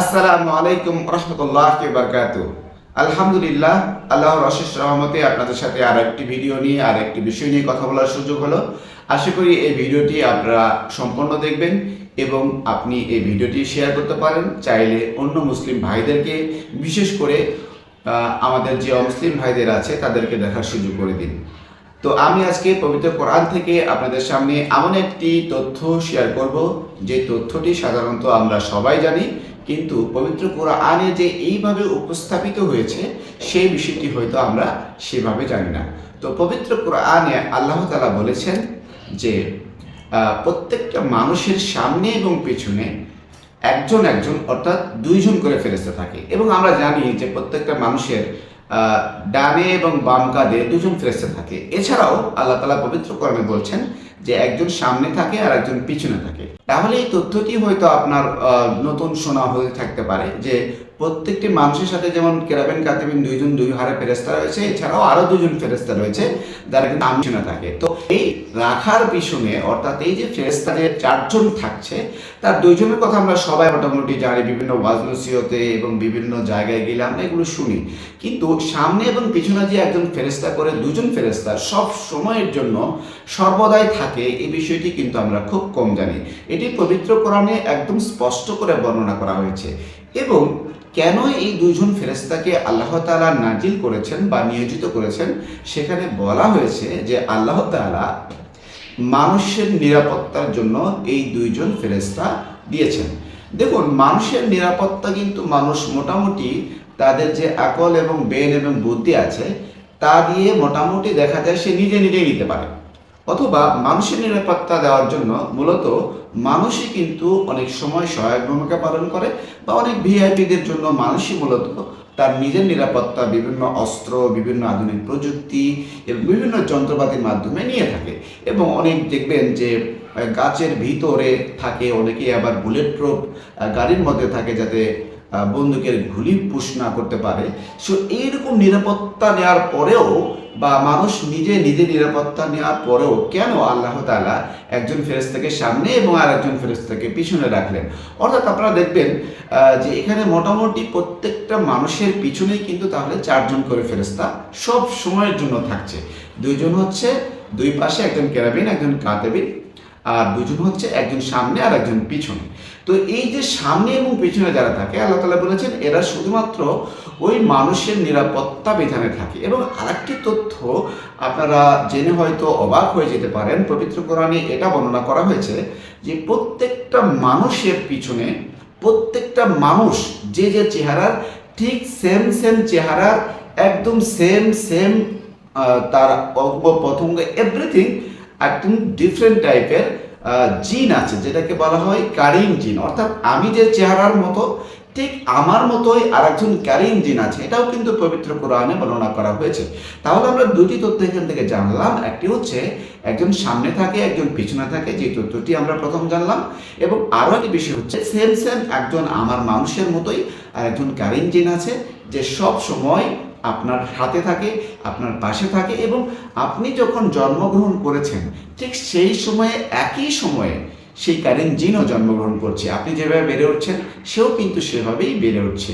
আসসালামু আলাইকুম রহমতুল্লাহ বারকাত আলহামদুলিল্লাহ, আল্লাহর অশেষ রহমতে আপনাদের সাথে আর একটি ভিডিও নিয়ে আর একটি বিষয় নিয়ে কথা বলার সুযোগ হলো। আশা করি এই ভিডিওটি আপনারা সম্পূর্ণ দেখবেন এবং আপনি এই ভিডিওটি শেয়ার করতে পারেন। চাইলে অন্য মুসলিম ভাইদেরকে, বিশেষ করে আমাদের যে অমুসলিম ভাইদের আছে, তাদেরকে দেখার সুযোগ করে দিন। তো আমি আজকে পবিত্র কোরআন থেকে আপনাদের সামনে এমন একটি তথ্য শেয়ার করব। যে তথ্যটি সাধারণত আমরা সবাই জানি কিন্তু পবিত্র কোরআনে যে এইভাবে উপস্থাপিত হয়েছে, সেই বিষয়টি হয়তো আমরা সেভাবে জানি না। তো পবিত্র কোরআনে আল্লাহ তালা বলেছেন যে প্রত্যেকটা মানুষের সামনে এবং পেছনে একজন একজন, অর্থাৎ দুইজন করে ফেরেস্তা থাকে। এবং আমরা জানি যে প্রত্যেকটা মানুষের ডানে এবং বাম কাঁধে দুজন ফেরেস্তা থাকে। এছাড়াও আল্লাহ তালা পবিত্র কর্মে বলছেন যে একজন সামনে থাকে আর একজন পিছনে থাকে। তাহলে এই তথ্যটি হয়তো আপনার নতুন শোনা হয়ে থাকতে পারে যে প্রত্যেকটি মানুষের সাথে যেমন কেরাবেন, কাতেবিন দুইজন দুই হারে ফেরেস্তা রয়েছে, এছাড়াও আরও দুজন ফেরেস্তা রয়েছে যারা কিন্তু পিছনে থাকে। তো এই রাখার পিছনে, অর্থাৎ এই যে ফেরেস্তা যে চারজন থাকছে, তার দুইজনের কথা আমরা সবাই মোটামুটি জানি, বিভিন্ন ওয়াজনসিওতে এবং বিভিন্ন জায়গায় গেলে আমরা এগুলো শুনি। কিন্তু সামনে এবং পিছনে যে একজন ফেরেস্তা করে দুজন ফেরেস্তা সব সময়ের জন্য সর্বদাই থাকে এই বিষয়টি কিন্তু আমরা খুব কম জানি। এটি পবিত্র কোরআনে একদম স্পষ্ট করে বর্ণনা করা হয়েছে। এবং কেন এই দুজন ফেরেস্তাকে আল্লাহ তাআলা নাজিল করেছেন বা নিয়োজিত করেছেন? সেখানে বলা হয়েছে যে আল্লাহ তাআলা মানুষের নিরাপত্তার জন্য এই দুইজন ফেরেস্তা দিয়েছেন। দেখুন, মানুষের নিরাপত্তা কিন্তু মানুষ মোটামুটি তাদের যে আকল এবং বেন এবং বুদ্ধি আছে, তা দিয়ে মোটামুটি দেখা যায় সে নিজে নিজেই নিতে পারে। অথবা মানুষের নিরাপত্তা দেওয়ার জন্য মূলত মানুষই কিন্তু অনেক সময় সহায়ক ভূমিকা পালন করে বা অনেক ভিআইপিদের জন্য মানুষই মূলত তার নিজের নিরাপত্তা বিভিন্ন অস্ত্র, বিভিন্ন আধুনিক প্রযুক্তি এবং বিভিন্ন যন্ত্রপাতির মাধ্যমে নিয়ে থাকে। এবং অনেক দেখবেন যে গাছের ভিতরে থাকে, অনেকেই আবার বুলেট প্রুফ গাড়ির মধ্যে থাকে যাতে বন্দুকের গুলি পুশ না করতে পারে। সো এইরকম নিরাপত্তা নেওয়ার পরেও বা মানুষ নিজে নিজে নিরাপত্তা নেওয়ার পরেও কেন আল্লাহ তাআলা একজন ফেরেস্তাকে সামনে এবং আর একজন ফেরেস্তাকে পিছনে রাখলেন? অর্থাৎ আপনারা দেখবেন যে এখানে মোটামুটি প্রত্যেকটা মানুষের পিছনেই কিন্তু তাহলে চারজন করে ফেরেস্তা সব সময়ের জন্য থাকছে। দুইজন হচ্ছে, দুই পাশে একজন কেরাবিন, একজন কাতেবিন। আর দুজন হচ্ছে একজন সামনে আর একজন পিছনে। তো এই যে সামনে এবং পিছনে যারা থাকে, আল্লাহ তালা বলেছেন, এরা শুধুমাত্র ওই মানুষের নিরাপত্তা বিধানে থাকে। এবং আরেকটি তথ্য আপনারা জেনে হয়তো অবাক হয়ে যেতে পারেন, পবিত্র কোরআনে এটা বর্ণনা করা হয়েছে যে প্রত্যেকটা মানুষের পিছনে, প্রত্যেকটা মানুষ যে যে চেহারার, ঠিক সেম সেম চেহারার, একদম সেম সেম তার অঙ্গ প্রথঙ্গ এভরিথিং একদম ডিফারেন্ট টাইপের জিন আছে, যেটাকে বলা হয় কারিং জিন অর্থাৎ আমি যে চেহারার মতো, ঠিক আমার মতোই আরেকজন কারিং জিন আছে। এটাও কিন্তু পবিত্র কোরআনে বর্ণনা করা হয়েছে। তাহলে আমরা দুটি তথ্য এখান থেকে জানলাম। একটি হচ্ছে, একজন সামনে থাকে, একজন পিছনে থাকে যে তথ্যটি আমরা প্রথম জানলাম। এবং আরও একটি বিষয় হচ্ছে সেম সেম একজন আমার মানুষের মতোই আর একজন কারিং জিন আছে, যে সব সময় আপনার সাথে থাকে, আপনার পাশে থাকে এবং আপনি যখন জন্মগ্রহণ করেছেন, ঠিক সেই সময়ে, একই সময়ে সেই কারেন্ট জিনও জন্মগ্রহণ করছে। আপনি যেভাবে বেড়ে উঠছেন, সেও কিন্তু সেভাবেই বেড়ে উঠছে।